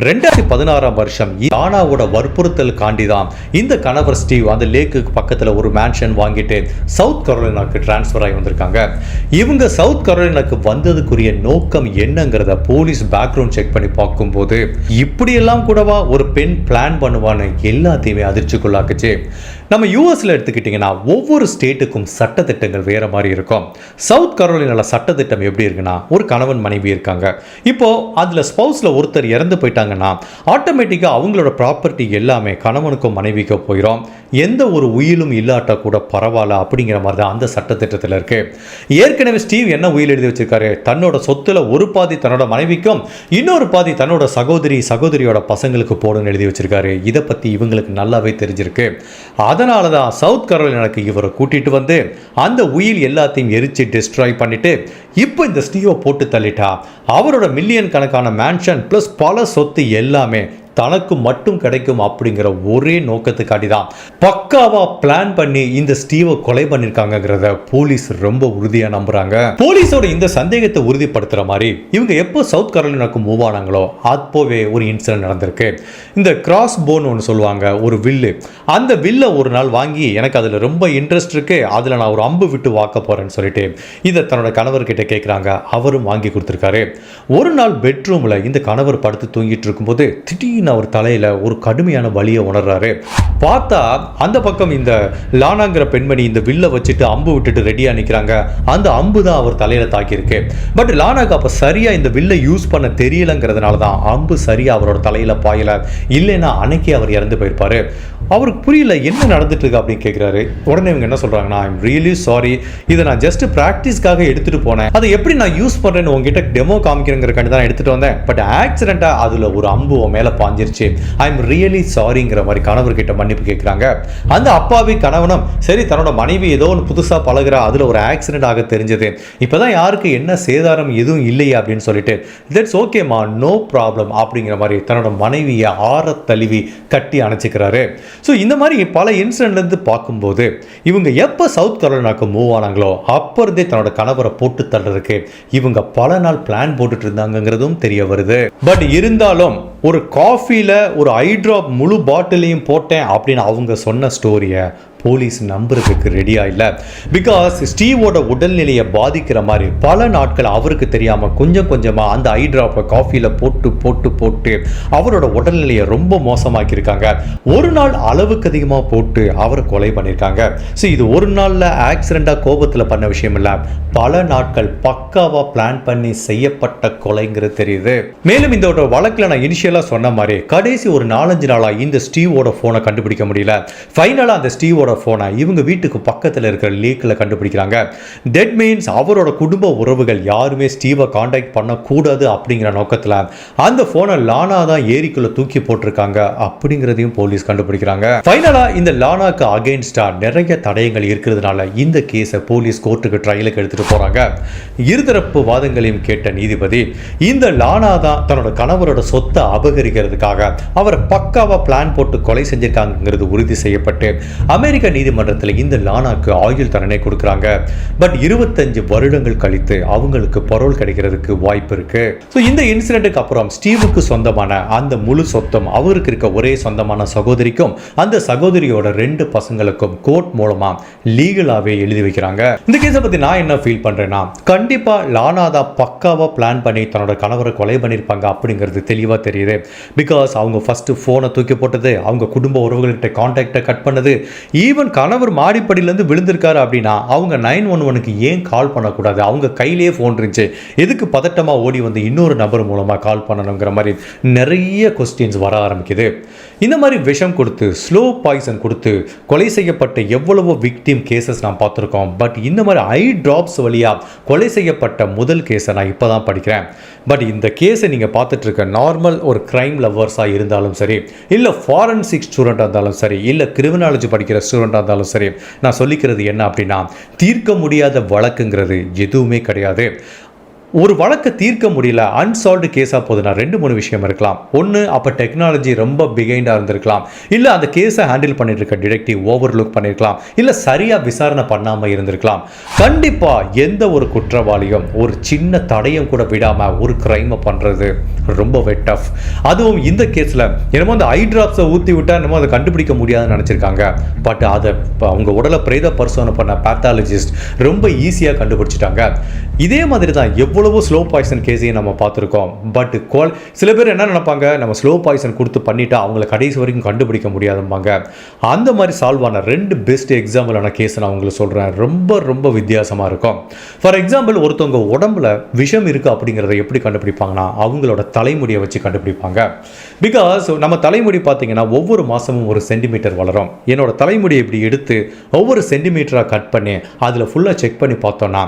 ரெண்டாயிரத்தி பதினாறாம் வருஷம் யானாவோட வற்புறுத்தல் காண்டி தான் இந்த கணவர் ஸ்டீவ் அந்த லேக்குக்கு பக்கத்தில் ஒரு மேன்ஷன் வாங்கிட்டு சவுத் கரோலினாக்கு டிரான்ஸ்ஃபர் ஆகி வந்திருக்காங்க. இவங்க சவுத் கரோலினாக்கு வந்ததுக்குரிய நோக்கம் என்னங்கிறத போலீஸ் பேக்ரவுண்ட் செக் பண்ணி பார்க்கும்போது இப்படியெல்லாம் கூடவா ஒரு பெண் பிளான் பண்ணுவான்னு எல்லாத்தையுமே அதிர்ச்சிக்குள்ளாக்குச்சு. நம்ம யூஎஸில் எடுத்துக்கிட்டிங்கன்னா ஒவ்வொரு ஸ்டேட்டுக்கும் சட்டத்திட்டங்கள் வேறு மாதிரி இருக்கும். சவுத் கரோலினாவில் சட்டத்திட்டம் எப்படி இருக்குன்னா ஒரு கணவன் மனைவி இருக்காங்க. இப்போது அதில் ஸ்பௌஸில் ஒருத்தர் இறந்து போயிட்டாங்கன்னா ஆட்டோமேட்டிக்காக அவங்களோட ப்ராப்பர்ட்டி எல்லாமே கணவனுக்கும் மனைவிக்கும் போயிடும் எந்த ஒரு உயிலும் இல்லாட்டா கூட பரவாயில்ல அப்படிங்கிற மாதிரி தான் அந்த சட்டத்திட்டத்தில் இருக்கு. ஏற்கனவே ஸ்டீவ் என்ன உயில் எழுதி வச்சிருக்காரு? தன்னோட சொத்துல ஒரு பாதி தன்னோட மனைவிக்கும் இன்னொரு பாதி தன்னோட சகோதரி சகோதரியோட பசங்களுக்கு போடுன்னு எழுதி வச்சிருக்காரு. இதை பற்றி இவங்களுக்கு நல்லாவே தெரிஞ்சிருக்கு. அதனால தான் சவுத் கரோலினாக்கு இவரை கூட்டிகிட்டு வந்து அந்த உயில் எல்லாத்தையும் எரித்து டிஸ்ட்ராய் பண்ணிவிட்டு இப்போ இந்த ஸ்டீவை போட்டு தள்ளிட்டா அவரோட மில்லியன் கணக்கான மேன்ஷன் ப்ளஸ் பல சொத்து எல்லாமே தனக்கு மட்டும் கிடைக்கும் அப்படிங்கிற ஒரே நோக்கத்துக்காட்டி தான் பக்காவா பிளான் பண்ணி இந்த ஸ்டீவை கொலை பண்ணிருக்காங்கங்கிறத போலீஸ் ரொம்ப உறுதியா நம்புறாங்க. போலீஸோட இந்த சந்தேகத்தை உறுதிப்படுத்துற மாதிரி இவங்க எப்போ சவுத் கரோலினாக்கு மூவ் ஆனாங்களோ அப்போவே ஒரு இன்சிடென்ட் நடந்திருக்கு. இந்த கிராஸ் போன் ஒன்று சொல்லுவாங்க ஒரு வில்லு. அந்த வில்லை ஒரு நாள் வாங்கி எனக்கு அதில் ரொம்ப இன்ட்ரெஸ்ட் இருக்கு அதில் நான் ஒரு அம்பு விட்டு வாக்க போறேன்னு சொல்லிட்டு இதை தன்னோட கணவர்கிட்ட கேட்குறாங்க அவரும் வாங்கி கொடுத்துருக்காரு. ஒரு நாள் பெட்ரூமில் இந்த கணவர் படுத்து தூங்கிட்டு இருக்கும்போது திடீர்னு அவர் தலையில் ஒரு கடுமையான வழியை உணர்றாரு. பார்த்தா அந்த பக்கம் இந்த லானாங்கிற பெண்மணி இந்த வில்லை வச்சுட்டு அம்பு விட்டுட்டு ரெடியாக நிற்கிறாங்க அந்த அம்பு தான் அவர் தலையில் தாக்கியிருக்கு. பட் லானாக்கு அப்போ சரியாக இந்த வில்லை யூஸ் பண்ண தெரியலங்கிறதுனால தான் அம்பு சரியாக அவரோட தலையில் பாயல. இல்லைன்னா அன்னைக்கே அவர் இறந்து போயிருப்பாரு. அவருக்கு புரியல என்ன நடந்துட்டு இருக்கு அப்படின்னு கேட்குறாரு உடனே இவங்க என்ன சொல்றாங்கன்னா ஐம் ரியலி சாரி இதை நான் ஜஸ்ட் ப்ராக்டிஸ்க்காக எடுத்துட்டு போனேன். அதை எப்படி நான் யூஸ் பண்றேன்னு உங்ககிட்ட டெமோ காமிக்கிறங்கிறக்காண்டி தான் எடுத்துட்டு வந்தேன். பட் ஆக்சிடென்ட்டா அதுல ஒரு அம்பு மேலே மேல பாஞ்சிருச்சு. ஐம் ரியலி சாரிங்கிற மாதிரி கணவர்கிட்ட மன்னிப்பு கேட்குறாங்க அந்த அப்பாவி கணவனும் சரி தன்னோட மனைவி ஏதோ ஒன்று புதுசாக பழகுறா அதில் ஒரு ஆக்சிடென்ட் ஆக தெரிஞ்சது. இப்போதான் யாருக்கு என்ன சேதாரம் எதுவும் இல்லையே அப்படின்னு சொல்லிட்டு தட்ஸ் ஓகேம்மா நோ ப்ராப்ளம் அப்படிங்கிற மாதிரி தன்னோட மனைவியை ஆற தழுவி கட்டி அணைச்சிக்கிறாரு. ஸோ இந்த மாதிரி பல இன்சிடென்ட்லேருந்து பார்க்கும்போது இவங்க எப்போ சவுத் கரோலினாக்கு மூவ் ஆனாங்களோ அப்போ இருந்தே தன்னோட கணவரை போட்டு தள்ளுறதுக்கு இவங்க பல நாள் பிளான் போட்டுட்டு இருந்தாங்கங்கிறதும் தெரிய வருது. பட் இருந்தாலும் ஒரு காஃபியில் ஒரு ஐ ட்ராப் முழு பாட்டிலையும் போட்டேன் அப்படின்னு அவங்க சொன்ன ஸ்டோரியை போலீஸ் நம்புறதுக்கு ரெடியா இல்லை. பிகாஸ் ஸ்டீவோட உடல்நிலையை பாதிக்கிற மாதிரி பல நாட்கள் அவருக்கு தெரியாம கொஞ்சம் கொஞ்சமா அந்த ஐ ட்ராப்பை காஃபியில் போட்டு போட்டு போட்டு அவரோட உடல்நிலையை ரொம்ப மோசமாக்கியிருக்காங்க. ஒரு நாள் அளவுக்கு அதிகமாக போட்டு அவரை கொலை பண்ணியிருக்காங்க. ஸோ இது ஒரு நாளில் ஆக்சிடெண்ட்டாக கோபத்தில் பண்ண விஷயம் இல்லை. பல நாட்கள் பக்காவா பிளான் பண்ணி செய்யப்பட்ட கொலைங்கிறது தெரியுது. மேலும் இந்த ஒரு வழக்கில் நான் இனிஷியலாக சொன்ன மாதிரி கடைசி ஒரு நாலஞ்சு நாளாக இந்த ஸ்டீவோட ஃபோனை கண்டுபிடிக்க முடியல. ஃபைனலாக அந்த ஸ்டீவோட ஃபோனை இவங்க வீட்டுக்கு பக்கத்தில் இருக்கிற லீக்கில் கண்டுபிடிக்கிறாங்க. தெட் மீன்ஸ் அவரோட குடும்ப உறவுகள் யாருமே ஸ்டீவை காண்டாக்ட் பண்ணக்கூடாது அப்படிங்கிற நோக்கத்தில் அந்த ஃபோனை லானா தான் ஏரிக்குள்ளே தூக்கி போட்டிருக்காங்க அப்படிங்கிறதையும் போலீஸ் கண்டுபிடிக்கிறாங்க. ஃபைனலாக இந்த லானாக்கு அகெயின்ஸ்டா நிறைய தடயங்கள் இருக்கிறதுனால இந்த கேஸை போலீஸ் கோர்ட்டுக்கு ட்ரையலுக்கு எடுத்துகிட்டு போகிறாங்க இருதரப்பு வாதங்களையும் கேட்ட நீதிபதி இந்த லானா தான் தன்னோட கணவரோட சொத்தை அபகரிக்கிறதுக்காக அவரை பக்காவாக பிளான் போட்டு கொலை செஞ்சிருக்காங்கிறது உறுதி செய்யப்பட்டு அமெரிக்க அமெரிக்க நீதிமன்றத்தில் இந்த லானாக்கு ஆயுள் தண்டனை கொடுக்குறாங்க. பட் இருபத்தஞ்சு வருடங்கள் கழித்து அவங்களுக்கு பரோல் கிடைக்கிறதுக்கு வாய்ப்பு இருக்கு. ஸோ இந்த இன்சிடென்ட்டுக்கு அப்புறம் ஸ்டீவுக்கு சொந்தமான அந்த முழு சொத்தம் அவருக்கு இருக்க ஒரே சொந்தமான சகோதரிக்கும் அந்த சகோதரியோட ரெண்டு பசங்களுக்கும் கோர்ட் மூலமா லீகலாவே எழுதி வைக்கிறாங்க. இந்த கேஸை பத்தி நான் என்ன ஃபீல் பண்றேன்னா கண்டிப்பா லானா தான் பக்காவா பிளான் பண்ணி தன்னோட கணவரை கொலை பண்ணியிருப்பாங்க அப்படிங்கிறது தெளிவா தெரியுது. பிகாஸ் அவங்க ஃபர்ஸ்ட் ஃபோனை தூக்கி போட்டது அவங்க குடும்ப உறவுகள்கிட்ட கான்டாக்டை கட் பண்ணது ஈவன் கணவர் மாடிப்படியிலேருந்து விழுந்திருக்காரு அப்படின்னா அவங்க நைன் ஒன் ஒனுக்கு ஏன் கால் பண்ணக்கூடாது? அவங்க கையிலேயே ஃபோன் இருந்துச்சு. எதுக்கு பதட்டமாக ஓடி வந்து இன்னொரு நபர் மூலமாக கால் பண்ணணுங்கிற மாதிரி நிறைய கொஸ்டின்ஸ் வர ஆரம்பிக்குது. இந்த மாதிரி விஷம் கொடுத்து ஸ்லோ பாய்சன் கொடுத்து கொலை செய்யப்பட்ட எவ்வளவோ விக்டிம் கேசஸ் நான் பார்த்துருக்கோம். பட் இந்த மாதிரி ஐ ட்ராப்ஸ் வழியாக கொலை செய்யப்பட்ட முதல் கேஸை நான் இப்போ தான் படிக்கிறேன். பட் இந்த கேஸை நீங்கள் பார்த்துட்டு இருக்க நார்மல் ஒரு க்ரைம் லவ்வர்ஸாக இருந்தாலும் சரி இல்லை ஃபாரன்சிக் ஸ்டூடெண்ட்டாக இருந்தாலும் சரி இல்லை கிரிமினாலஜி படிக்கிற ரெஸ்டாரண்ட்டாக இருந்தாலும் சரி. நான் சொல்லிக்கிறது என்ன அப்படின்னா தீர்க்க முடியாத வழக்குங்கிறது எதுவுமே கிடையாது. ஒரு வழக்கை தீர்க்க முடியல அன்சால்வ்டு கேஸாக போகுதுன்னா ரெண்டு மூணு விஷயம் இருக்கலாம். ஒன்று அப்போ டெக்னாலஜி ரொம்ப பிகைண்டாக இருந்திருக்கலாம். இல்லை அந்த கேஸை ஹேண்டில் பண்ணிட்டு இருக்க டிடெக்டிவ் ஓவர்லுக் பண்ணியிருக்கலாம் இல்லை சரியாக விசாரணை பண்ணாமல் இருந்திருக்கலாம். கண்டிப்பாக எந்த ஒரு குற்றவாளியும் ஒரு சின்ன தடையும் கூட விடாமல் ஒரு க்ரைமை பண்ணுறது ரொம்பவே டஃப் அதுவும் இந்த கேஸில் என்னமோ அந்த ஐ ட்ராப்ஸை ஊற்றி விட்டால் என்னமோ அதை கண்டுபிடிக்க முடியாதுன்னு நினச்சிருக்காங்க. பட் அதை இப்போ அவங்க உடலை பிரேத பரிசோதனை பண்ண பேத்தாலஜிஸ்ட் ரொம்ப ஈஸியாக கண்டுபிடிச்சிட்டாங்க. இதே மாதிரி தான் எவ்வளோ எவ்வளவோ ஸ்லோ பாய்சன் கேஸையும் நம்ம பார்த்துருக்கோம். பட் கோல் சில பேர் என்ன நினைப்பாங்க? நம்ம ஸ்லோ பாய்சன் கொடுத்து பண்ணிட்டா அவங்கள கடைசி வரைக்கும் கண்டுபிடிக்க முடியாதும்பாங்க. அந்த மாதிரி சால்வ் ஆன ரெண்டு பெஸ்ட் எக்ஸாம்பிளான கேஸ் நான் உங்களுக்கு சொல்கிறேன் ரொம்ப ரொம்ப வித்தியாசமாக இருக்கும். ஃபார் எக்ஸாம்பிள் ஒருத்தவங்க உடம்புல விஷம் இருக்குது அப்படிங்கிறத எப்படி கண்டுபிடிப்பாங்கன்னா அவங்களோட தலைமுடியை வச்சு கண்டுபிடிப்பாங்க. பிகாஸ் நம்ம தலைமுடி பார்த்தீங்கன்னா ஒவ்வொரு மாதமும் ஒரு சென்டிமீட்டர் வளரும். என்னோட தலைமுடியை இப்படி எடுத்து ஒவ்வொரு சென்டிமீட்டராக கட் பண்ணி அதில் ஃபுல்லாக செக் பண்ணி பார்த்தோன்னா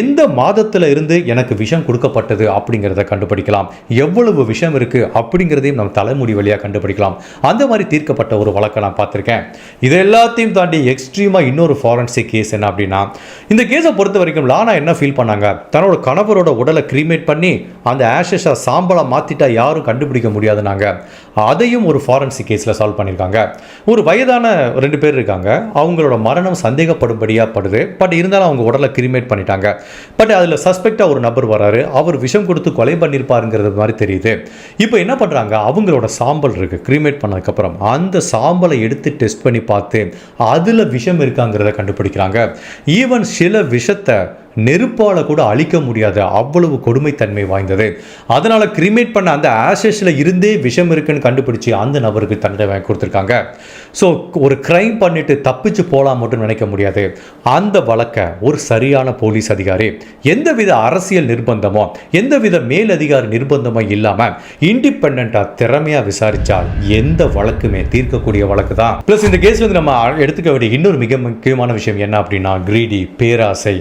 எந்த மாதத்தில் இருந்து எனக்கு விஷம் கொடுக்கப்பட்டது அப்படிங்கிறத கண்டுபிடிக்கலாம். எவ்வளவு விஷம் இருக்குது அப்படிங்கிறதையும் நம்ம தலைமுடி வழியாக கண்டுபிடிக்கலாம். அந்த மாதிரி தீர்க்கப்பட்ட ஒரு வழக்கை நான் பார்த்துருக்கேன். இது எல்லாத்தையும் தாண்டி எக்ஸ்ட்ரீமாக இன்னொரு ஃபாரன்சிக் கேஸ் என்ன அப்படின்னா இந்த கேஸை பொறுத்த வரைக்கும் லானா என்ன ஃபீல் பண்ணாங்க? தன்னோட கணவரோட உடலை கிரிமேட் பண்ணி அந்த ஆஷஸை சாம்பலா மாற்றிட்டா யாரும் கண்டுபிடிக்க முடியாதுனாங்க அதையும் ஒரு ஃபாரன்சிக் கேஸில் சால்வ் பண்ணியிருக்காங்க. ஒரு வயதான ரெண்டு பேர் இருக்காங்க. அவங்களோட மரணம் சந்தேகப்படும்படியாக படுது. பட் இருந்தாலும் அவங்க உடலை கிரிமேட் பண்ணிட்டாங்க. பட் அதில் சஸ்பெக்டாக ஒரு நபர் வராரு அவர் விஷம் கொடுத்து கொலை பண்ணியிருப்பாருங்கிறது மாதிரி தெரியுது. இப்போ என்ன பண்ணுறாங்க அவங்களோட சாம்பல் இருக்குது கிரிமேட் பண்ணதுக்கப்புறம் அந்த சாம்பலை எடுத்து டெஸ்ட் பண்ணி பார்த்து அதில் விஷம் இருக்காங்கிறத கண்டுபிடிக்கிறாங்க. ஈவன் சில விஷத்தை நெருப்பால கூட அழிக்க முடியாத அவ்வளவு கொடுமைத்தன்மை வாய்ந்தது. அதனால் கிரிமேட் பண்ண அந்த ஆஷஸில் இருந்தே விஷம் இருக்குன்னு கண்டுபிடிச்சி அந்த நபருக்கு தண்டனை வாங்கி கொடுத்துருக்காங்க. ஸோ ஒரு கிரைம் பண்ணிட்டு தப்பிச்சு போகலாம் மட்டும் நினைக்க முடியாது. அந்த வழக்கை ஒரு சரியான போலீஸ் அதிகாரி எந்தவித அரசியல் நிர்பந்தமோ எந்தவித மேலதிகாரி நிர்பந்தமோ இல்லாமல் இண்டிபெண்ட்டாக திறமையாக விசாரித்தால் எந்த வழக்குமே தீர்க்கக்கூடிய வழக்கு தான் ப்ளஸ் இந்த கேஸ் வந்து நம்ம எடுத்துக்க வேண்டிய இன்னொரு மிக முக்கியமான விஷயம் என்ன அப்படின்னா கிரீடி பேராசை.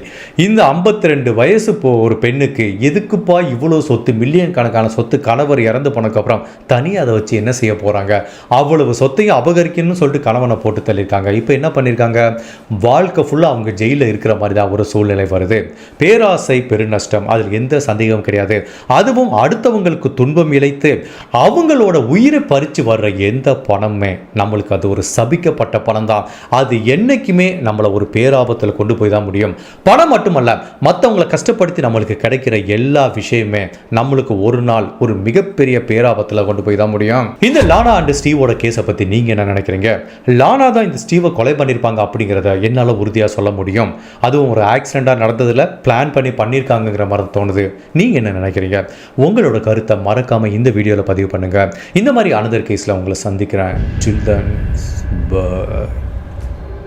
இந்த 52 ரெண்டு வயசு போ ஒரு பெண்ணுக்கு எதுக்குப்பா இவ்வளோ சொத்து மில்லியன் கணக்கான சொத்து கணவர் இறந்து போனதுக்கப்புறம் தனியாக அதை வச்சு என்ன செய்ய போகிறாங்க அவ்வளவு சொத்தையும் அபகரிக்கணும்னு சொல்லிட்டு கணவனை போட்டு தள்ளியிருக்காங்க. இப்போ என்ன பண்ணியிருக்காங்க? வாழ்க்கை ஃபுல்லாக அவங்க ஜெயிலில் இருக்கிற மாதிரி தான் ஒரு சூழ்நிலை வருது. பேராசை பெருநஷ்டம். அதில் எந்த சந்தேகமும் கிடையாது. அதுவும் அடுத்தவங்களுக்கு துன்பம் இழைத்து அவங்களோட உயிரை பறித்து வர்ற எந்த பணமுமே நம்மளுக்கு அது ஒரு சபிக்கப்பட்ட பணம் தான். அது என்றைக்குமே நம்மளை ஒரு பேராபத்தில் கொண்டு போய் தான் முடியும். பணம் மட்டுமல்ல மற்றவங்களை கஷ்டப்படுத்தி நம்மளுக்கு கிடைக்கிற எல்லா விஷயமே நம்மளுக்கு ஒரு நாள் ஒரு மிகப்பெரிய பேராபத்தில் கொண்டு போய் தான் முடியும். இந்த லானா அண்ட் ஸ்டீவோட கேஸை பற்றி நீங்கள் என்ன நினைக்கிறீங்க? லானா தான் இந்த ஸ்டீவை கொலை பண்ணியிருப்பாங்க அப்படிங்கிறத என்னால் உறுதியாக சொல்ல முடியும். அதுவும் ஒரு ஆக்சிடெண்ட்டாக நடந்ததில் பிளான் பண்ணி பண்ணியிருக்காங்கங்கிற மாதிரி தோணுது. நீங்கள் என்ன நினைக்கிறீங்க? உங்களோட கருத்தை மறக்காமல் இந்த வீடியோவில் பதிவு பண்ணுங்கள் இந்த மாதிரி அனதர் கேஸில் உங்களை சந்திக்கிறேன். சில்ட்ரன்ஸ்